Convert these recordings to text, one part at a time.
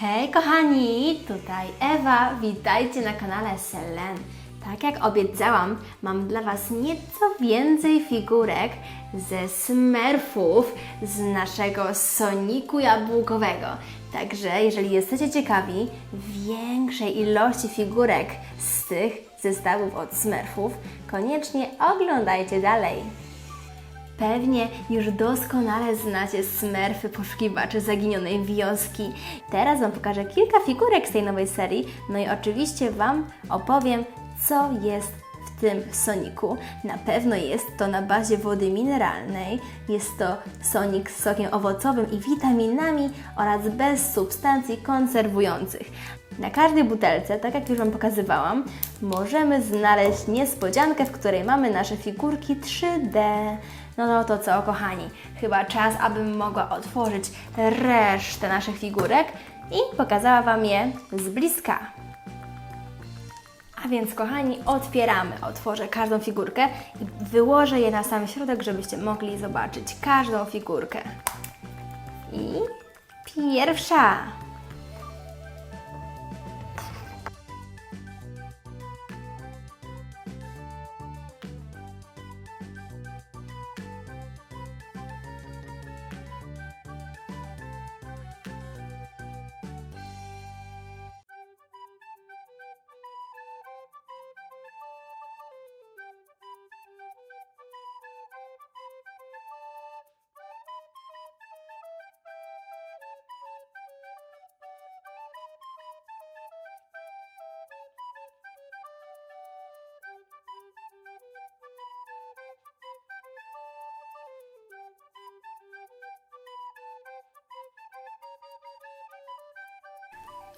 Hej kochani, tutaj Ewa, witajcie na kanale Selen. Tak jak obiecałam, mam dla Was nieco więcej figurek ze Smurfów z naszego Soniku Jabłkowego. Także jeżeli jesteście ciekawi większej ilości figurek z tych zestawów od Smurfów, koniecznie oglądajcie dalej. Pewnie już doskonale znacie Smurfy poszukiwacze zaginionej wioski. Teraz Wam pokażę kilka figurek z tej nowej serii, no i oczywiście Wam opowiem, co jest w tym Soniku. Na pewno jest to na bazie wody mineralnej, jest to Sonik z sokiem owocowym i witaminami oraz bez substancji konserwujących. Na każdej butelce, tak jak już Wam pokazywałam, możemy znaleźć niespodziankę, w której mamy nasze figurki 3D. No, no to co, kochani, chyba czas, abym mogła otworzyć resztę naszych figurek i pokazała Wam je z bliska. A więc, kochani, otwieramy. Otworzę każdą figurkę i wyłożę je na sam środek, żebyście mogli zobaczyć każdą figurkę. I pierwsza.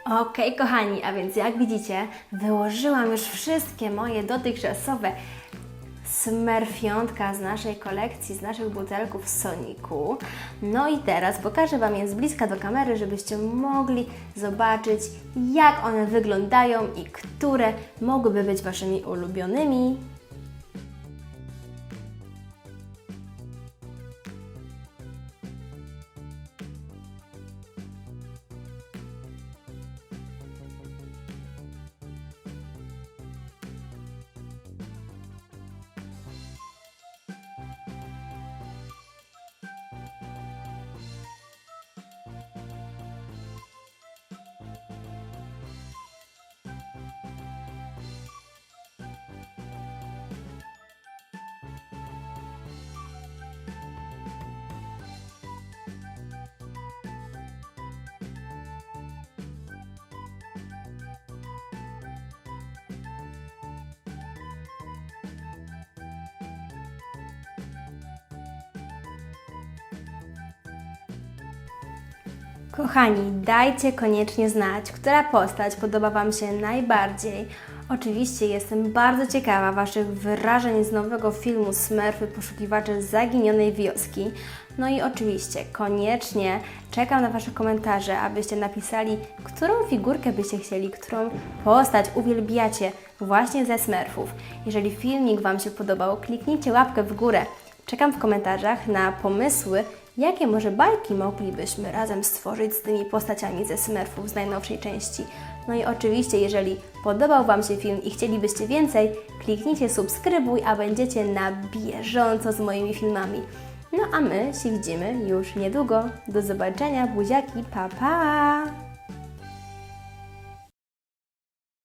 Okej, kochani, a więc jak widzicie, wyłożyłam już wszystkie moje dotychczasowe smerfiątka z naszej kolekcji, z naszych butelków z Soniku. No i teraz pokażę Wam je z bliska do kamery, żebyście mogli zobaczyć, jak one wyglądają i które mogłyby być Waszymi ulubionymi. Kochani, dajcie koniecznie znać, która postać podoba Wam się najbardziej. Oczywiście jestem bardzo ciekawa Waszych wyrażeń z nowego filmu Smurfy Poszukiwacze Zaginionej Wioski. No i oczywiście koniecznie czekam na Wasze komentarze, abyście napisali, którą figurkę byście chcieli, którą postać uwielbiacie właśnie ze Smurfów. Jeżeli filmik Wam się podobał, kliknijcie łapkę w górę. Czekam w komentarzach na pomysły, Jakie może bajki moglibyśmy razem stworzyć z tymi postaciami ze Smurfów z najnowszej części? No i oczywiście, jeżeli podobał Wam się film i chcielibyście więcej, kliknijcie subskrybuj, a będziecie na bieżąco z moimi filmami. No a my się widzimy już niedługo. Do zobaczenia, buziaki, pa pa!